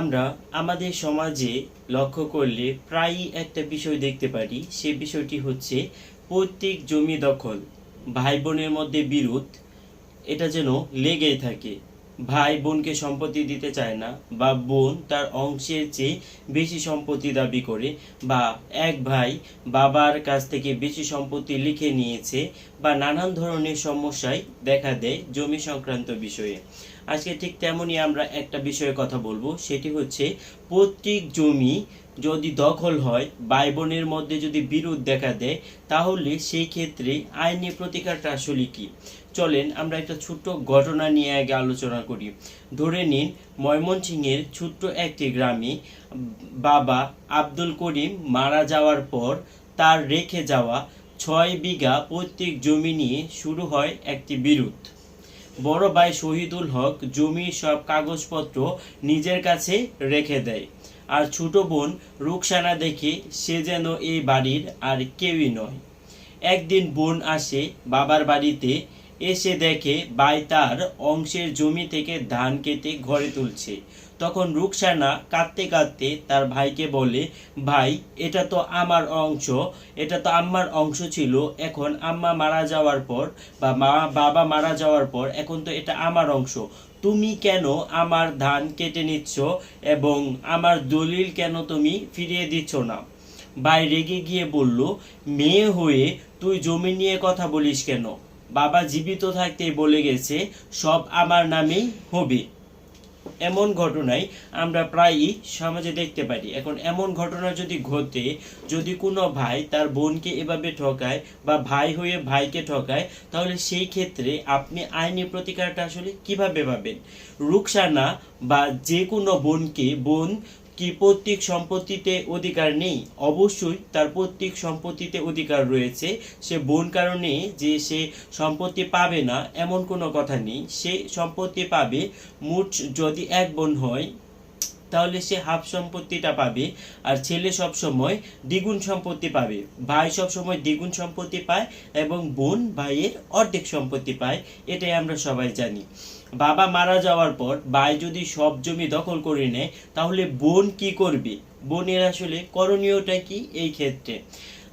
আমরা আমাদের সমাজে লক্ষ্য করলে প্রায়ই একটা বিষয় দেখতে পারি, সে বিষয়টি হচ্ছে পৈতৃক জমি দখল ভাই বোনের মধ্যে বিরোধ, এটা যেন লেগেই থাকে। ভাই বোনকে সম্পত্তি দিতে চায় না বা বোন তার অংশের চেয়ে বেশি সম্পত্তি দাবি করে বা এক ভাই বাবার কাছ থেকে বেশি সম্পত্তি লিখে নিয়েছে বা নানান ধরনের সমস্যায় দেখা দেয় জমি সংক্রান্ত বিষয়ে। আজকে ঠিক তেমনই আমরা একটা বিষয়ে কথা বলব, সেটি হচ্ছে পৈতৃক জমি যদি দখল হয় ভাই বোনের মধ্যে যদি বিরোধ দেখা দেয়, তাহলে সেই ক্ষেত্রে আইনি প্রতিকারটা আসলে কি? চলেন আমরা একটা ছোট্ট ঘটনা নিয়ে আগে আলোচনা করি। ধরে নিন, ময়মনসিংহের ছোট্ট একটি গ্রামে বাবা আব্দুল করিম মারা যাওয়ার পর তার রেখে যাওয়া ছয় বিঘা পৈতৃক জমি নিয়ে শুরু হয় একটি বিরোধ। বড় ভাই শহীদুল হক জমির সব কাগজপত্র নিজের কাছে রেখে দেয়। আর ছোট বোন রুকসানা দেখে সে যেন এই বাড়ির আর কেউই নয়। একদিন বোন আসে বাবার বাড়িতে, এসে দেখে ভাই তার অংশের জমি থেকে ধান কেটে ঘরে তুলছে। তখন রুকসানা কাঁদতে কাঁদতে তার ভাইকে বলে, ভাই, এটা তো আমার অংশ, এটা তো আম্মার অংশ ছিল, এখন আম্মা মারা যাওয়ার পর বা মা, বাবা মারা যাওয়ার পর এখন তো এটা আমার অংশ। তুমি কেন আমার ধান কেটে নিচ্ছ এবং আমার দলিল কেন তুমি ফিরিয়ে দিচ্ছ না? ভাই রেগে গিয়ে বলল, মেয়ে হয়ে তুই জমি নিয়ে কথা বলিস কেন? বাবা জীবিত থাকতেই বলে গেছে, সব আমার নামেই হবে। এমন ঘটনায় আমরা প্রায়ই সমাজে দেখতে পারি। এখন এমন ঘটনা যদি ঘটে, যদি কোনো ভাই তার বোনকে এভাবে ঠকায় বা ভাই হয়ে ভাইকে ঠকায়, তাহলে সেই ক্ষেত্রে আপনি আইনি প্রতিকারটা আসলে কীভাবে পাবেন? রুকসানা বা যে কোনো বোনকে, বোন কি পৈতৃক সম্পত্তিতে অধিকার নেই? অবশ্যই তার পৈতৃক সম্পত্তিতে অধিকার রয়েছে। সে বোন কারণে যে সে সম্পত্তি পাবে না, এমন কোনো কথা নেই। সে সম্পত্তি পাবে। মোট যদি এক বোন হয় তাহলে সে হাফ সম্পত্তিটা পাবে আর ছেলে সব সময় দ্বিগুণ সম্পত্তি পাবে। ভাই সব সময় দ্বিগুণ সম্পত্তি পায় এবং বোন ভাইয়ের অর্ধেক সম্পত্তি পায়, এটাই আমরা সবাই জানি। বাবা মারা যাওয়ার পর ভাই যদি সব জমি দখল করে নেয়, তাহলে বোন কি করবে? বোনের আসলে করণীয়টা কি? এই ক্ষেত্রে।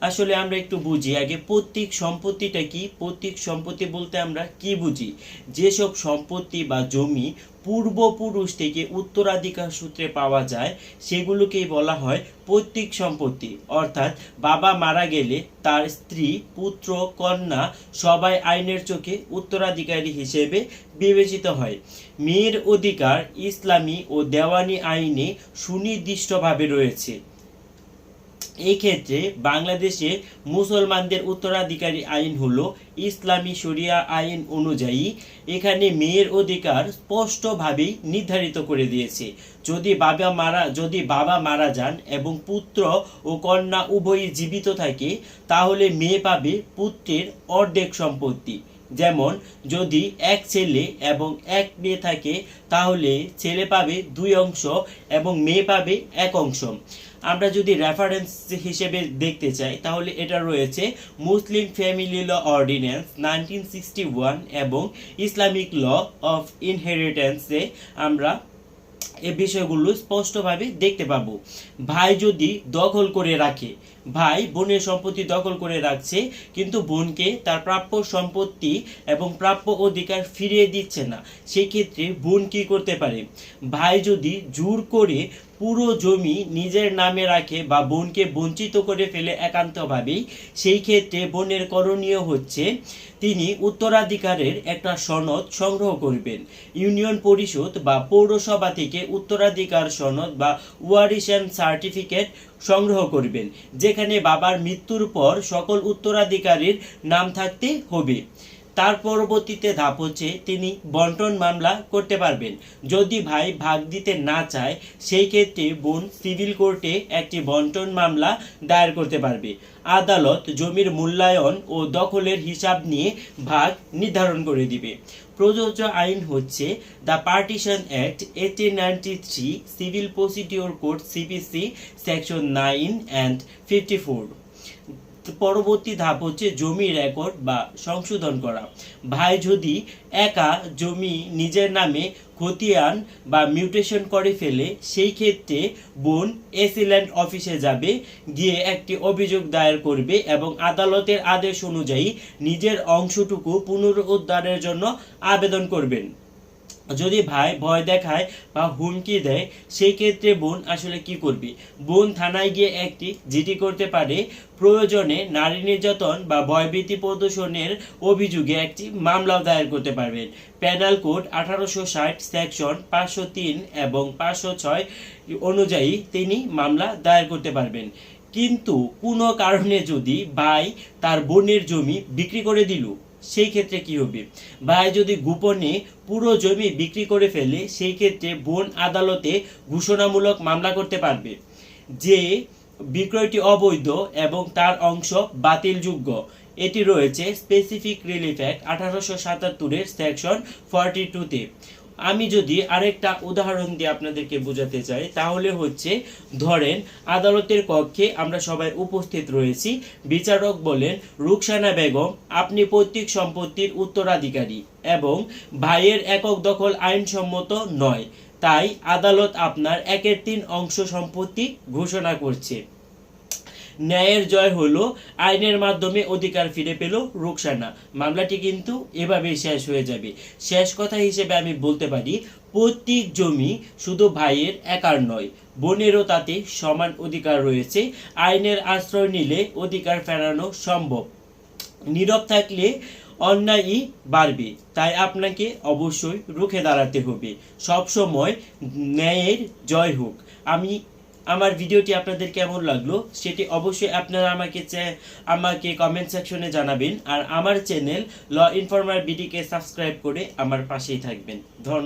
আসলে আমরা একটু বুঝি। আগে পৈতৃক সম্পত্তিটা কি? পৈতৃক সম্পত্তি বলতে আমরা কি বুঝি? যেসব সম্পত্তি বা জমি পূর্বপুরুষ থেকে উত্তরাধিকার সূত্রে পাওয়া যায়, সেগুলোকেই বলা হয় পৈতৃক সম্পত্তি। অর্থাৎ বাবা মারা গেলে তার স্ত্রী, পুত্র, কন্যা সবাই আইনের চোখে উত্তরাধিকারী হিসেবে বিবেচিত হয়। মেয়ের অধিকার ইসলামী ও দেওয়ানি আইনে সুনির্দিষ্টভাবে রয়েছে। এই ক্ষেত্রে বাংলাদেশে মুসলমানদের উত্তরাধিকারী আইন হলো ইসলামী শরিয়া আইন অনুযায়ী এখানে মেয়ের অধিকার স্পষ্টভাবেই নির্ধারিত করে দিয়েছে। যদি বাবা মারা, যদি বাবা মারা যান এবং পুত্র ও কন্যা উভয়ই জীবিত থাকে, তাহলে মেয়ে পাবে পুত্রের অর্ধেক সম্পত্তি। যেমন, যদি এক ছেলে এবং এক মেয়ে থাকে, তাহলে ছেলে পাবে দুই অংশ এবং মেয়ে পাবে এক অংশ। আমরা যদি রেফারেন্স হিসেবে দেখতে চাই, তাহলে এটা রয়েছে Muslim family law ordinance nineteen sixty one এবং ইসলামিক ল অফ ইনহেরিটেন্সে আমরা এ বিষয়গুলো স্পষ্টভাবে দেখতে পাবো। ভাই যদি দখল করে রাখে ভাই বোনের সম্পত্তি দখল করে রাখছে, কিন্তু বোনকে তার প্রাপ্য সম্পত্তি এবং প্রাপ্য অধিকার ফিরিয়ে দিচ্ছে না। সেক্ষেত্রে বোন কি করতে পারে? ভাই যদি জোর করে পুরো জমি নিজের নামে রাখে বা বোনকে বঞ্চিত করে ফেলে একান্তভাবেই, সেই ক্ষেত্রে বোনের করণীয় হচ্ছে তিনি উত্তরাধিকারের একটা সনদ সংগ্রহ করবেন। ইউনিয়ন পরিষদ বা পৌরসভা থেকে উত্তরাধিকার সনদ বা ওয়ারিশন সার্টিফিকেট সংগ্রহ করবেন যেখানে বাবার মৃত্যুর পর সকল উত্তরাধিকারীর নাম থাকতে হবে। তার পরবর্তীতে ধাপ হচ্ছে তিনি বন্টন মামলা করতে পারবেন। যদি ভাই ভাগ দিতে না চায়, সেই ক্ষেত্রে বোন সিভিল কোর্টে একটি বন্টন মামলা দায়ের করতে পারবে। আদালত জমির মূল্যায়ন ও দখলের হিসাব নিয়ে ভাগ নির্ধারণ করে দিবে। প্রযোজ্য আইন হচ্ছে the partition act eighteen ninety three civil procedure code CPC section nine and fifty four. পরবর্তী ধাপ হচ্ছে জমি রেকর্ড বা সংশোধন করা। ভাই যদি একা জমি নিজের নামে খতিয়ান বা মিউটেশন করে ফেলে, সেই ক্ষেত্রে বোন এসিল্যান্ড অফিসে যাবে, গিয়ে একটি অভিযোগ দায়ের করবে এবং আদালতের আদেশ অনুযায়ী নিজের অংশটুকু পুনরুদ্ধারের জন্য আবেদন করবেন। যদি ভাই ভয় দেখায় বা হুমকি দেয় সেই ক্ষেত্রে বোন আসলে কি করবে? বোন থানায় গিয়ে একটি জিডি করতে পারে। প্রয়োজনে নারী নির্যাতন বা ভয়ভীতি প্রদর্শনের অভিযোগে একটি মামলাও দায়ের করতে পারবেন। প্যানাল কোড আঠারোশো ষাট, সেকশন পাঁচশো তিন এবং পাঁচশো ছয় অনুযায়ী তিনি মামলা দায়ের করতে পারবেন। কিন্তু কোনো কারণে যদি ভাই তার বোনের জমি বিক্রি করে দিল সেই ক্ষেত্রে কি হবে? ভাই, যদি গোপনে পুরো জমি বিক্রি করে ফেলে, সেই ক্ষেত্রে বন আদালতে ঘোষণামূলক মামলা করতে পারবে, যে বিক্রয়টি অবৈধ এবং তার অংশ বাতিলযোগ্য। এটি রয়েছে স্পেসিফিক রিলিফ অ্যাক্ট আঠারোশো সাতাত্তরের সেকশন ফর্টি টুতে আমি যদি আরেকটা উদাহরণ দিয়ে আপনাদেরকে বোঝাতে চাই, তাহলে হচ্ছে, ধরেন, আদালতের কক্ষে আমরা সবাই উপস্থিত রয়েছি। বিচারক বলেন, রুকসানা বেগম, আপনি পৈতৃক সম্পত্তির উত্তরাধিকারী এবং ভাইয়ের একক দখল আইনসম্মত নয়। তাই আদালত আপনার একের তিন অংশ সম্পত্তি ঘোষণা করছে। ন্যায়ের জয় হলো, আইনের মাধ্যমে অধিকার ফিরে পেল রুকসানা। মামলাটি কিন্তু এভাবেই শেষ হয়ে যাবে। শেষ কথা হিসেবে আমি বলতে পারি, প্রত্যেক জমি শুধু ভাইয়ের একার নয়, বোনেরও তাতে সমান অধিকার রয়েছে। আইনের আশ্রয় নিলে অধিকার ফেরানো সম্ভব। নীরব থাকলে অন্যায়ই বাড়বে, তাই আপনাকে অবশ্যই রুখে দাঁড়াতে হবে। সব সময় ন্যায়ের জয় হোক। আমি আমার ভিডিওটি আপনাদের কেমন লাগল, সেটি অবশ্যই আপনারা আমাকে আমাকে কমেন্ট সেকশনে জানাবেন। আর আমার চ্যানেল ল ইনফরমার বিডিকে সাবস্ক্রাইব করে আমার পাশেই থাকবেন। ধন্যবাদ।